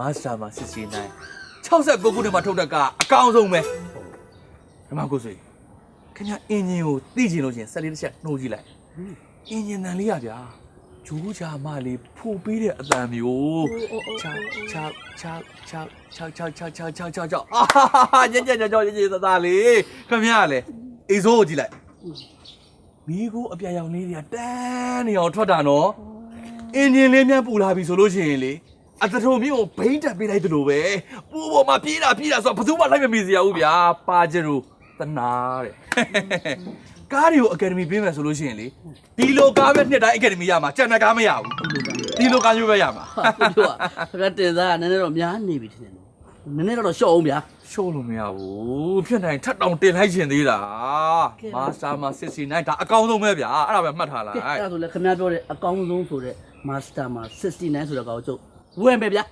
Master မှာ69 69ခုနှစ်မှာထုတ်တဲ့ကအကောင်းဆုံးပဲဓမ္မကိုဆွေခင်ဗျအင်ဂျင်ကိုသိချင်လို့ချင်းဆက်လေးတစ်ချက်နှိုးကြည့်လိုက်အင်ဂျင်တန်လေးရဗျာဂျိုးချာမလေးဖို့ပေးတဲ့အတန်မျိုးချာချာချာချာချာချာချာချာချာချာချာအာဟာဟာညံ့ညံ့ညံ့ညံ့ညံ့ညံ့သသားလေးခင်ဗျကလည်းအေးစိုးကိုကြည့်လိုက်မိကိုအပြာရောင်လေးတွေကတန်းနေအောင်ထွက်တာနော်အင်ဂျင်လေးများပူလာပြီဆိုလို့ရှိရင်လေ အတထုံမျိုးကိုဘိန်းတက်ပေးလိုက်တယ်လို့ပဲပူပေါ်မှာပြေးတာပြေးတာဆိုတော့ဘယ်သူမှလိုက်မမီစရာဘူးဗျာပါကြရိုတနာတဲ့ကားတွေကိုအကယ်ဒမီပေးမယ်ဆိုလို့ရှိရင်လေဒီလိုကားပဲနှစ်တိုင်းအကယ်ဒမီရမှာကျန်တဲ့ကားမရဘူးဒီလိုကားမျိုးပဲရမှာဟာကိုပြောကခက်တင်သားကနည်းနည်းတော့များနေပြီထင်တယ်နော်နည်းနည်းတော့ရှော့အောင်ဗျာရှိုးလို့မရဘူးဖြစ်နိုင်ထပ်တောင်တင်လိုက်ရှင်သေးတာကဲမာစတာမှာ69ဒါအကောင်းဆုံးပဲဗျာအဲ့ဒါပဲမှတ်ထားလားကဲအဲ့ဒါဆိုလည်းခင်ဗျားပြောတဲ့အကောင်းဆုံးဆိုတဲ့ Master မှာ69ဆိုတဲ့ကောင်ကျုပ် ဝယ်မယ်ဗျာ